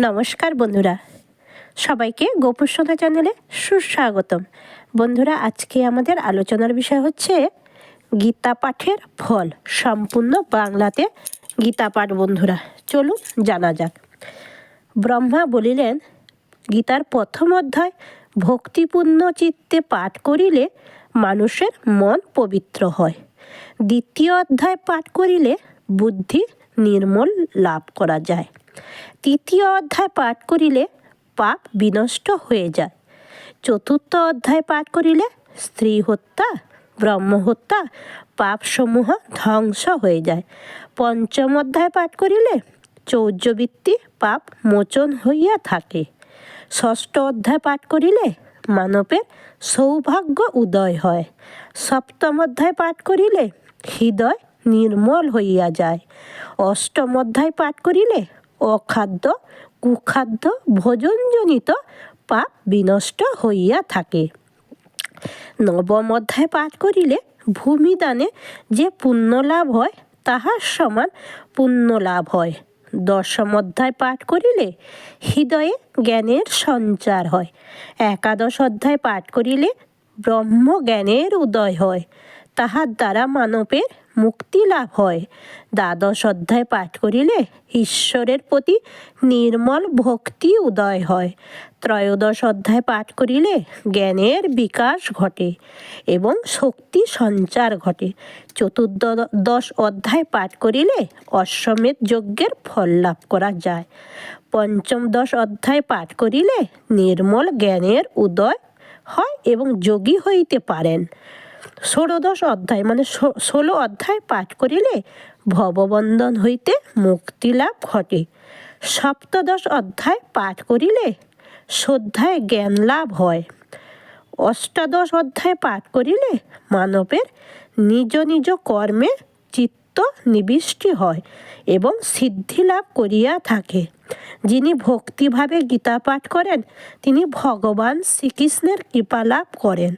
নমস্কার বন্ধুরা। সবাইকে গোপুসোনা চ্যানেলে সুস্বাগতম। বন্ধুরা, আজকে আমাদের আলোচনার বিষয় হচ্ছে গীতা পাঠের ফল, সম্পূর্ণ বাংলাতে গীতা পাঠ বন্ধুরা। চলুন জানা যাক। ব্রহ্মা বলিলেন, গীতার প্রথম অধ্যায়, ভক্তিপূর্ণ চিত্তে পাঠ করিলে মানুষের মন পবিত্র হয়। দ্বিতীয় অধ্যায় পাঠ করিলে বুদ্ধি নির্মল লাভ করা যায়। তৃতীয় অধ্যায় পাঠ করিলে পাপ বিনষ্ট হয়ে যায়। চতুর্থ অধ্যায় পাঠ করিলে স্ত্রী হত্যা, ব্রহ্ম হত্যা, পাপসমূহ ধ্বংস হয়ে যায়। পঞ্চম অধ্যায় পাঠ করিলে চৌর্যবৃত্তি পাপ মোচন হইয়া থাকে। ষষ্ঠ অধ্যায় পাঠ করিলে মানবের সৌভাগ্য উদয় হয়। সপ্তম অধ্যায় পাঠ করিলে হৃদয় নির্মল হইয়া যায়। অষ্টম অধ্যায় পাঠ করিলে অখাদ্য, কুখাদ্য ভোজনজনিত পাপ বিনষ্ট হইয়া থাকে। নবম অধ্যায় পাঠ করিলে ভূমিদানে যে পুণ্য লাভ হয়, তাহার সমান পুণ্য লাভ হয়। দশম অধ্যায় পাঠ করিলে হৃদয়ে জ্ঞানের সঞ্চার হয়। একাদশ অধ্যায় পাঠ করিলে ব্রহ্ম জ্ঞানের উদয় হয়। তাহার দ্বারা মানবের মুক্তি লাভ হয়। দ্বাদশ অধ্যায় পাঠ করিলে ঈশ্বরের প্রতি নির্মল ভক্তি উদয় হয়। ত্রয়োদশ অধ্যায় পাঠ করিলে জ্ঞানের বিকাশ ঘটে এবং শক্তি সঞ্চার ঘটে। চতুর্দশ অধ্যায় পাঠ করিলে অশ্বমেধ যজ্ঞের ফল লাভ করা যায়। পঞ্চম দশ অধ্যায় পাঠ করিলে নির্মল জ্ঞানের উদয় হয় এবং যোগী হইতে পারেন। ষোড়দশ অধ্যায় মানে ষোলো অধ্যায় পাঠ করিলে ভববন্ধন হইতে মুক্তি লাভ ঘটে। সপ্তদশ অধ্যায় পাঠ করিলে শ্রদ্ধায় জ্ঞান লাভ হয়। অষ্টাদশ অধ্যায় পাঠ করিলে মানবের নিজ নিজ কর্মে চিত্ত নিবিষ্টি হয় এবং সিদ্ধি লাভ করিয়া থাকে। যিনি ভক্তিভাবে গীতা পাঠ করেন, তিনি ভগবান শ্রীকৃষ্ণের কৃপা লাভ করেন।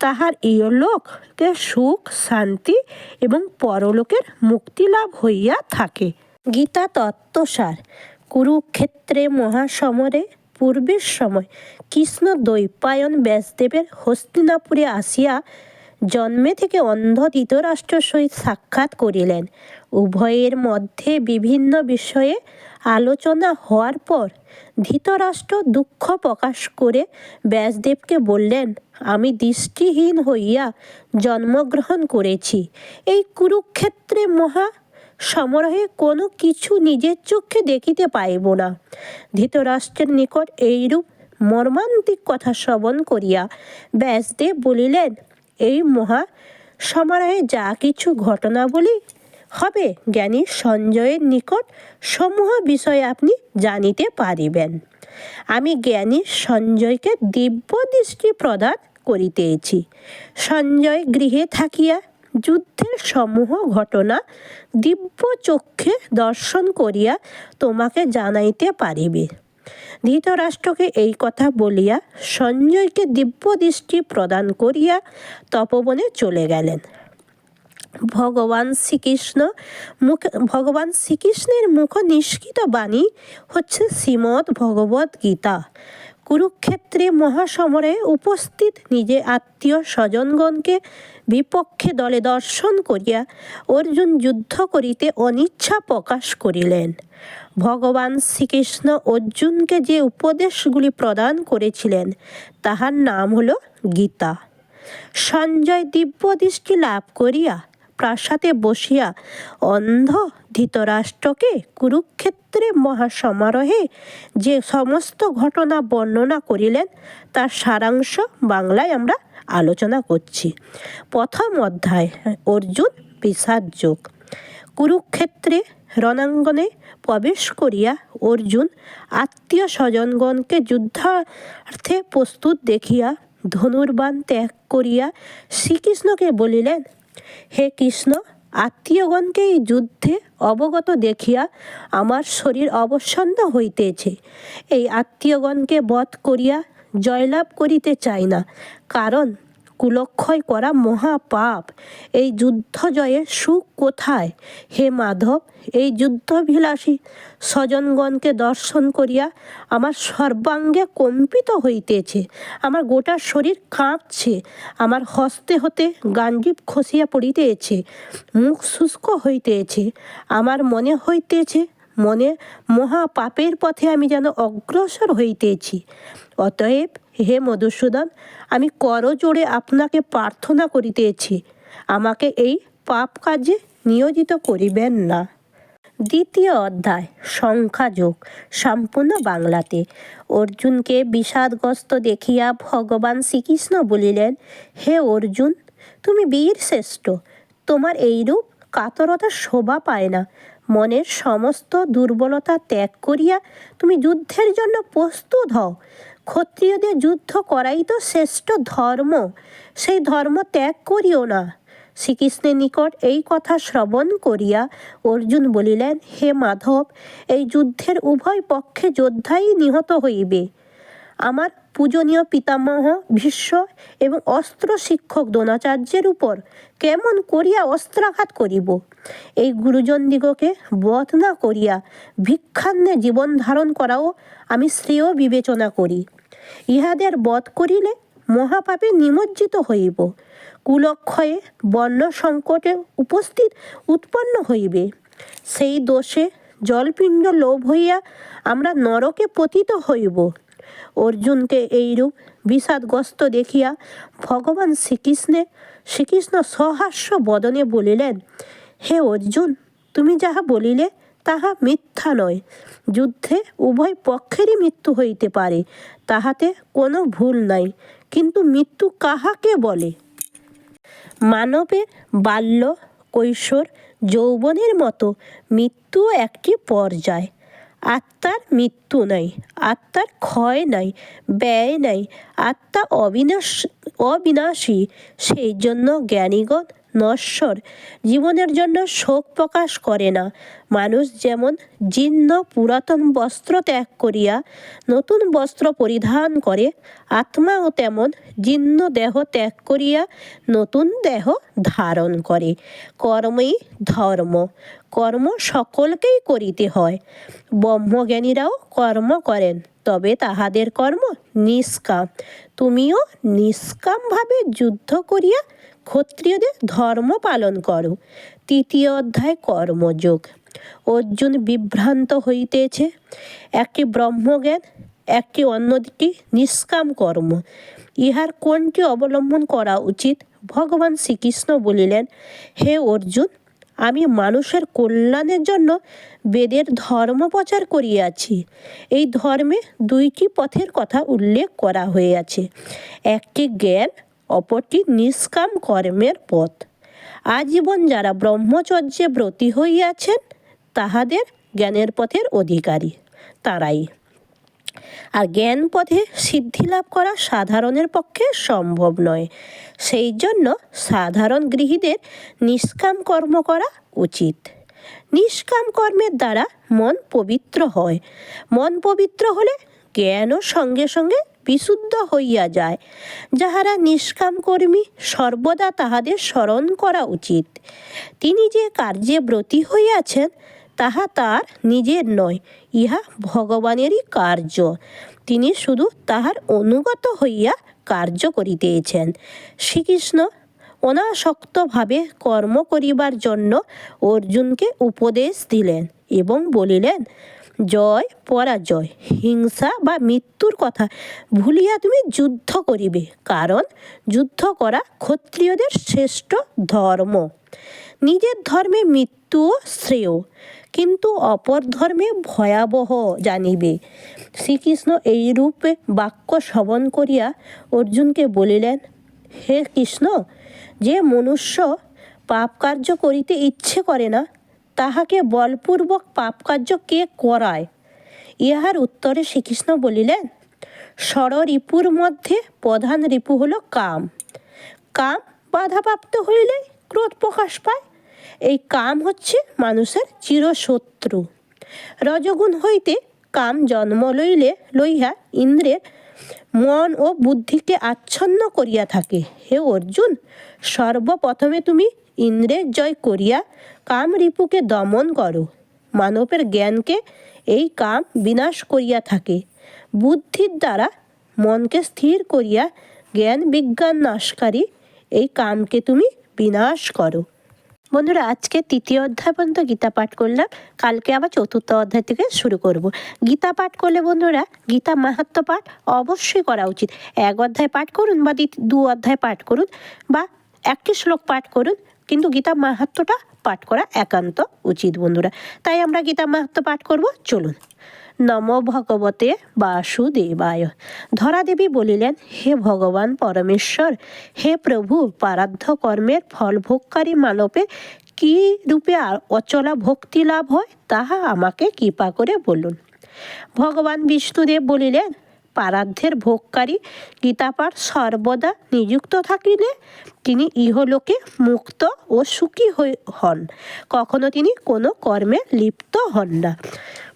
তাহার ইহলোকে সুখ, শান্তি এবং পরলোকের মুক্তি লাভ হইয়া থাকে। গীতা তত্ত্বসার কুরুক্ষেত্রে মহাসমরে পূর্বের সময় কৃষ্ণ দৈপায়ন ব্যাসদেবের হস্তিনাপুরে আসিয়া জন্মে থেকে অন্ধ ধৃতরাষ্ট্রের সহিত সাক্ষাৎ করিলেন। উভয়ের মধ্যে বিভিন্ন বিষয়ে আলোচনা হওয়ার পর ধৃতরাষ্ট্র দুঃখ প্রকাশ করে ব্যাসদেবকে বললেন, আমি দৃষ্টিহীন হইয়া জন্মগ্রহণ করেছি। এই কুরুক্ষেত্রে মহা সমারোহে কোনো কিছু নিজের চোখে দেখিতে পাইব না ধৃতরাষ্ট্রের নিকট এইরূপ মর্মান্তিক কথা শ্রবণ করিয়া ব্যাসদেব বলিলেন, এই মহা সমারোহে যা কিছু ঘটনাবলী হবে। জ্ঞানী সঞ্জয়ের নিকট সমূহ বিষয়ে আপনি জানিতে পারিবেন। আমি জ্ঞানী সঞ্জয়কে দিব্য দৃষ্টি প্রদান করিতেছি। সঞ্জয় গৃহে থাকিয়া যুদ্ধের সমূহ ঘটনা দিব্য চক্ষে দর্শন করিয়া তোমাকে জানাইতে পারিবে। ধৃতরাষ্ট্রকে এই কথা বলিয়া সঞ্জয়কে দিব্য দৃষ্টি প্রদান করিয়া তপবনে চলে গেলেন। ভগবান শ্রীকৃষ্ণ মুখ ভগবান শ্রীকৃষ্ণের মুখ নিষ্কৃত বাণী হচ্ছে শ্রীমৎ ভগবত গীতা। কুরুক্ষেত্রে মহাসমরে উপস্থিত নিজে আত্মীয় স্বজনগণকে বিপক্ষে দলে দর্শন করিয়া অর্জুন যুদ্ধ করিতে অনিচ্ছা প্রকাশ করিলেন। ভগবান শ্রীকৃষ্ণ অর্জুনকে যে উপদেশগুলি প্রদান করেছিলেন, তাহার নাম হল গীতা। সঞ্জয় দিব্য দৃষ্টি লাভ করিয়া প্রাসাদে বসিয়া অন্ধ ধৃতরাষ্ট্রকে কুরুক্ষেত্রে মহাসমারোহে যে সমস্ত ঘটনা বর্ণনা করিলেন, তার সারাংশ বাংলায় আমরা আলোচনা করছি। প্রথম অধ্যায়, অর্জুন বিষাদ যোগ। কুরুক্ষেত্রে রণাঙ্গনে প্রবেশ করিয়া অর্জুন আত্মীয় স্বজনগণকে যুদ্ধার্থে প্রস্তুত দেখিয়া ধনুর্বান ত্যাগ করিয়া শ্রীকৃষ্ণকে বলিলেন হে কৃষ্ণ আত্মীয়গণকে এই যুদ্ধে অবগত দেখিয়া আমার শরীর অবসন্ন হইতেছে। এই আত্মীয়গণকে বধ করিয়া জয়লাভ করিতে চাই না, কারণ কুলক্ষয় করা মহাপাপ। এই যুদ্ধ জয়ে সুখ কোথায়? হে মাধব, এই যুদ্ধবিলাসী স্বজনগণকে দর্শন করিয়া আমার সর্বাঙ্গে কম্পিত হইতেছে। আমার গোটা শরীর কাঁপছে। আমার হস্তে হতে গান্ডীব খসিয়া পড়িতেছে। মুখ শুষ্ক হইতেছে। আমার মনে হইতেছে, মনে মহা পাপের পথে আমি যেন অগ্রসর হইতেছি। অতএব হে মধুসূদন, আমি করজোড়ে আপনাকে প্রার্থনা করিতেছি, আমাকে এই পাপ কাজে নিয়োজিত করিবেন না। দ্বিতীয় অধ্যায়, সংখ্যাযোগ, সম্পূর্ণ বাংলাতে। অর্জুনকে বিষাদগ্রস্ত দেখিয়া ভগবান শ্রীকৃষ্ণ বলিলেন, হে অর্জুন, তুমি বীর শ্রেষ্ঠ, তোমার এইরূপ কাতরতা শোভা পায় না। মনের সমস্ত দুর্বলতা ত্যাগ করিয়া তুমি যুদ্ধের জন্য প্রস্তুত হও। ক্ষত্রিয়দের যুদ্ধ করাই তো শ্রেষ্ঠ ধর্ম। সেই ধর্ম ত্যাগ করিও না। শ্রীকৃষ্ণের নিকট এই কথা শ্রবণ করিয়া অর্জুন বলিলেন, হে মাধব, এই যুদ্ধের উভয় পক্ষে যোদ্ধাই নিহত হইবে। আমার পূজনীয় পিতামহ, ভীষ্ম এবং অস্ত্র শিক্ষক দ্রোণাচার্যের উপর কেমন করিয়া অস্ত্রাঘাত করিব? এই গুরুজনদিগকে বধ না করিয়া ভিক্ষান্নে জীবন ধারণ করাও আমি শ্রেয় বিবেচনা করি। ইহাদের বধ করিলে মহাপাপে নিমজ্জিত হইব। কুলক্ষয়ে বর্ণ সংকটে উপস্থিত উৎপন্ন হইবে। সেই দোষে জলপিণ্ড লোভ হইয়া আমরা নরকে পতিত হইব। অর্জুনকে এইরূপ বিষাদগ্রস্ত দেখিয়া ভগবান শ্রীকৃষ্ণে শ্রীকৃষ্ণ সহাস্য বদনে বলিলেন, হে অর্জুন, তুমি যাহা বলিলে তাহা মিথ্যা নয়। যুদ্ধে উভয় পক্ষেরই মৃত্যু হইতে পারে, তাহাতে কোনো ভুল নাই। কিন্তু মৃত্যু কাহাকে বলে? মানবের বাল্য, কৈশোর, যৌবনের মতো মৃত্যু একটি পর্যায়। আত্মার মৃত্যু নাই আত্মার ক্ষয় নাই ব্যয় নাই আত্মা অবিনাশ অবিনাশী সেই জন্য জ্ঞানীগণ নশ্বর জীবনের জন্য শোক প্রকাশ করে না। মানুষ যেমন জীর্ণ পুরাতন বস্ত্র ত্যাগ করিয়া নতুন বস্ত্র পরিধান করে, আত্মাও তেমন জীর্ণ দেহ ত্যাগ করিয়া নতুন দেহ ধারণ করে। কর্মই ধর্ম, কর্ম সকলকেই করিতে হয়। ব্রহ্মজ্ঞানীরাও কর্ম করেন, তবে তাহাদের কর্ম নিষ্কাম। তুমিও নিষ্কামভাবে যুদ্ধ করিয়া ক্ষত্রিয়দের ধর্ম পালন করো। তৃতীয় অধ্যায়, কর্মযোগ। অর্জুন বিভ্রান্ত হইতেছে। একটি ব্রহ্মজ্ঞান, একটি অন্যদিকে নিষ্কাম কর্ম। ইহার কোনটি অবলম্বন করা উচিত? ভগবান শ্রীকৃষ্ণ বলিলেন, হে অর্জুন, আমি মানুষের কল্যাণের জন্য বেদের ধর্ম প্রচার করিয়াছি। এই ধর্মে দুইটি পথের কথা উল্লেখ করা হয়েছে একটি জ্ঞান অপরটি নিষ্কাম কর্মের পথ। আজীবন যারা ব্রহ্মচর্যে ব্রতী হইয়াছেন, তাহাদের জ্ঞানের পথের অধিকারী তারাই। আর জ্ঞান পথে সিদ্ধি লাভ করা সাধারণের পক্ষে সম্ভব নয়। সেই জন্য সাধারণ গৃহীদের নিষ্কাম কর্ম করা উচিত। নিষ্কাম কর্মের দ্বারা মন পবিত্র হয়। মন পবিত্র হলে জ্ঞানও সঙ্গে সঙ্গে বিশুদ্ধ হইয়া যায়। যাহারা নিষ্কাম কর্মী, সর্বদা তাহাদের স্মরণ করা উচিত। তিনি যে কার্যে ব্রতী হইয়াছেন, তাহা তার নিজের নয়, ইহা ভগবানেরই কার্য। তিনি শুধু তাহার অনুগত হইয়া কার্য করিতেছেন। শ্রীকৃষ্ণ অনাসক্তভাবে কর্ম করিবার জন্য অর্জুনকে উপদেশ দিলেন এবং বলিলেন জয়, পরাজয়, হিংসা বা মৃত্যুর কথা ভুলিয়া তুমি যুদ্ধ করিবে। কারণ যুদ্ধ করা ক্ষত্রিয়দের শ্রেষ্ঠ ধর্ম। নিজের ধর্মে মৃত্যুও শ্রেয়, কিন্তু অপর ধর্মে ভয়াবহ জানিবে। শ্রীকৃষ্ণ এই রূপে বাক্য শ্রবণ করিয়া অর্জুনকে বলিলেন, হে কৃষ্ণ, যে মনুষ্য পাপ কার্য করিতে ইচ্ছে করে না তাহাকে বলপূর্বক পাপ কার্য কে করায়? ইহার উত্তরে শ্রীকৃষ্ণ বলিলেন ষড় রিপুর মধ্যে প্রধান রিপু হলো কাম। কাম বাধাপ্রাপ্ত হইলে ক্রোধ প্রকাশ পায়। এই কাম হচ্ছে মানুষের চিরশত্রু। রজগুণ হইতে কাম জন্ম লইলে লইয়া ইন্দ্রের মন ও বুদ্ধিকে আচ্ছন্ন করিয়া থাকে। হে অর্জুন, সর্বপ্রথমে তুমি ইন্দ্রের জয় করিয়া কাম রিপুকে দমন করো। মানবের জ্ঞানকে এই কাম বিনাশ করিয়া থাকে। বুদ্ধির দ্বারা মনকে স্থির করিয়া জ্ঞান বিজ্ঞান নাশকারী এই কামকে তুমি বিনাশ করো। বন্ধুরা, আজকে তৃতীয় অধ্যায় পর্যন্ত গীতা পাঠ করলাম। কালকে আবার চতুর্থ অধ্যায় থেকে শুরু করব। গীতা পাঠ করলে বন্ধুরা, গীতা মাহাত্ম পাঠ অবশ্যই করা উচিত। এক অধ্যায় পাঠ করুন বা দু অধ্যায় পাঠ করুন বা একটি শ্লোক পাঠ করুন। কিন্তু গীতা মাহাত্মটা পাঠ করা একান্ত উচিত, বন্ধুরা। তাই আমরা গীতা মাহাত্ম পাঠ করব, চলুন। নম ভগবতে বাসুদেবায়। ধরাদেবী বলিলেন, হে ভগবান পরমেশ্বর, হে প্রভু পারাধ্য কর্মের ফল ভোগকারী মানবের কি রূপে অচলা ভক্তি লাভ হয়, তাহা আমাকে কৃপা করে বলুন। ভগবান বিষ্ণুদেব বলিলেন পারাধ্যের ভোগকারী গীতাপাঠ সর্বদা নিযুক্ত থাকিলে তিনি ইহলোকে মুক্ত ও সুখী হন। কখনো তিনি কোনো কর্মে লিপ্ত হন না।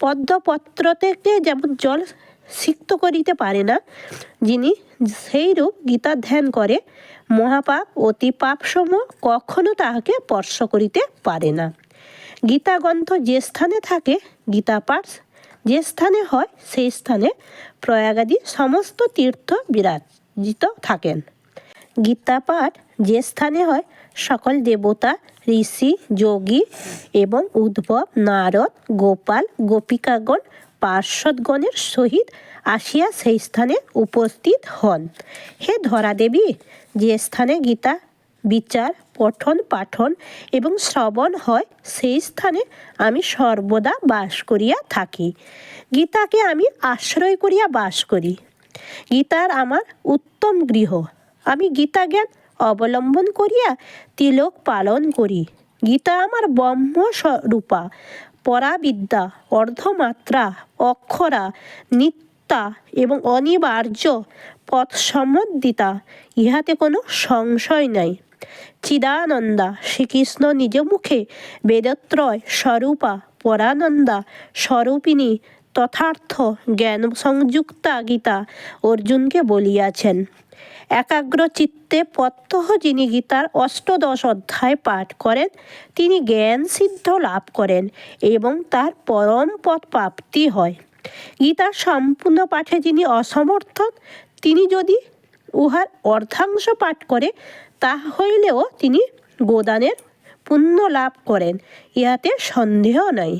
পদ্মপত্র থেকে যেমন জল সিক্ত করিতে পারে না, যিনি সেইরূপ গীতা ধ্যান করে, মহাপাপ অতি পাপসমূহ কখনো তাহাকে স্পর্শ করিতে পারে না। গীতা গ্রন্থ যে স্থানে থাকে গীতা পাঠ যে স্থানে হয়, সেই স্থানে প্রয়াগাদি সমস্ত তীর্থ বিরাজিত থাকেন। গীতা পাঠ যে স্থানে হয়, সকল দেবতা, ঋষি, যোগী এবং উদ্ভব, নারদ, গোপাল, গোপিকাগণ, পার্শ্বদগণের সহিত আসিয়া সেই স্থানে উপস্থিত হন। হে ধরাদেবী, যে স্থানে গীতা বিচার, পঠন, পাঠন এবং শ্রবণ হয়, সেই স্থানে আমি সর্বদা বাস করিয়া থাকি। গীতাকে আমি আশ্রয় করিয়া বাস করি। গীতার আমার উত্তম গৃহ। আমি গীতা জ্ঞান অবলম্বন করিয়া তিলক পালন করি। গীতা আমার ব্রহ্ম স্বরূপা পরাবিদ্যা, অর্ধমাত্রা, অক্ষরা, নিত্যা এবং অনিবার্য পথ সম্বন্ধিতা। ইহাতে কোনো সংশয় নাই। চিদানন্দা শ্রীকৃষ্ণ নিজ মুখে বেদত্রয় স্বরূপা পরানন্দা স্বরূপিণী তথার্থ জ্ঞান সংযুক্তা গীতা অর্জুনকে বলিয়াছেন। একাগ্র চিত্তে প্রত্যহ যিনি গীতার অষ্টদশ অধ্যায় পাঠ করেন, তিনি জ্ঞান সিদ্ধ লাভ করেন এবং তার পরম পথ প্রাপ্তি হয়। গীতার সম্পূর্ণ পাঠে যিনি অসমর্থন তিনি যদি উহার অর্ধাংশ পাঠ করে তা হইলেও তিনি গোদানের পুণ্য লাভ করেন, ইহাতে সন্দেহ নাই।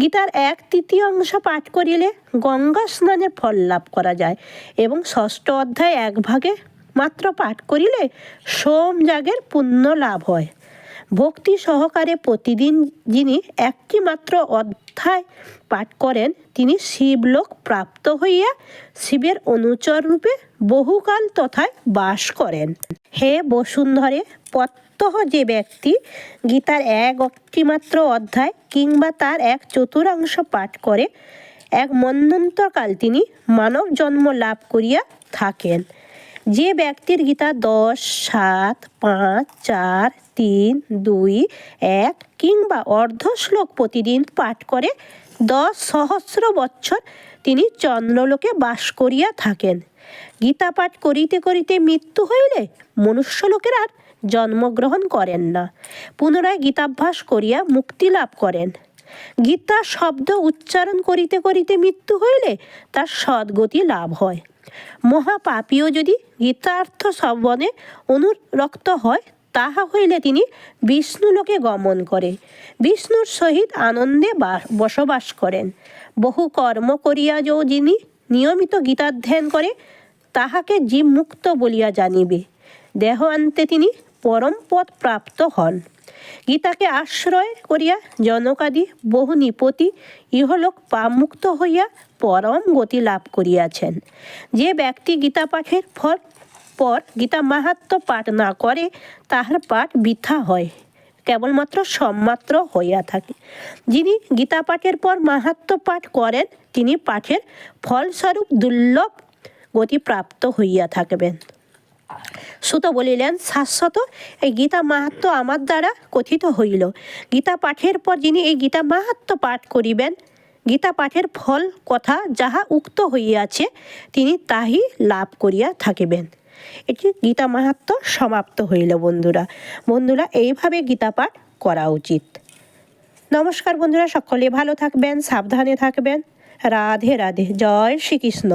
গীতার এক তৃতীয়াংশ পাঠ করিলে গঙ্গা স্নানের ফল লাভ করা যায় এবং ষষ্ঠ অধ্যায় এক ভাগে মাত্র পাঠ করিলে সোম জাগের পুণ্য লাভ হয়। ভক্তি সহকারে প্রতিদিন যিনি একটি মাত্র অধ্যায় পাঠ করেন, তিনি শিবলোক প্রাপ্ত হইয়া শিবের অনুচর রূপে বহুকাল তথায় বাস করেন। হে বসুন্ধরে, প্রত্যহ যে ব্যক্তি গীতার এক মাত্র অধ্যায় কিংবা তার এক চতুরাংশ পাঠ করে, এক মন্বন্তকাল তিনি মানব জন্ম লাভ করিয়া থাকেন। যে ব্যক্তির গীতা দশ, সাত, পাঁচ, চার, তিন, দুই, এক কিংবা অর্ধ শ্লোক প্রতিদিন পাঠ করে দশ সহস্র বৎসর তিনি চন্দ্রলোকে বাস করিয়া থাকেন। গীতা পাঠ করিতে করিতে মৃত্যু হইলে মনুষ্যলোকের আর জন্মগ্রহণ করেন না। পুনরায় গীতাভ্যাস করিয়া মুক্তি লাভ করেন। গীতা শব্দ উচ্চারণ করিতে করিতে মৃত্যু হইলে তার সদ্গতি লাভ হয়। মহাপাপীও যদি গীতার্থ শ্রবণে অনুরক্ত হয়, তাহা হইলে তিনি বিষ্ণুলোকে গমন করে। বিষ্ণুর সহিত আনন্দে বসবাস করেন। বহু কর্ম করিয়া যো যিনি নিয়মিত গীতাধ্যয়ন করে, তাহাকে জীব মুক্ত বলিয়া জানিবে। দেহ আনতে তিনি পরম পদ প্রাপ্ত হন। গীতাকে আশ্রয় করিয়া জনকাদি বহু নিপতি ইহলোক পামুক্ত হইয়া পরম গতি লাভ করিয়াছেন। যে ব্যক্তি গীতা পাঠের ফল পর গীতা মাহাত্ম পাঠ না করে, তাহার পাঠ বৃথা হয়, কেবলমাত্র সম্মাত্র হইয়া থাকে। যিনি গীতা পাঠের পর মাহাত্ম পাঠ করেন, তিনি পাঠের ফলস্বরূপ দুর্লভ গতি প্রাপ্ত হইয়া থাকবেন। সুত বলিলেন শাশ্বত এই গীতা মাহাত্ম আমার দ্বারা কথিত হইল। গীতা পাঠের পর যিনি এই গীতা মাহাত্ম পাঠ করিবেন, গীতা পাঠের ফল কথা যাহা উক্ত হইয়াছে, তিনি তাহি লাভ করিয়া থাকিবেন। এটি গীতা মাহাত্ম সমাপ্ত হইল বন্ধুরা। বন্ধুরা, এইভাবে গীতা পাঠ করা উচিত। নমস্কার বন্ধুরা, সকলে ভালো থাকবেন, সাবধানে থাকবেন। রাধে রাধে, জয় শ্রীকৃষ্ণ।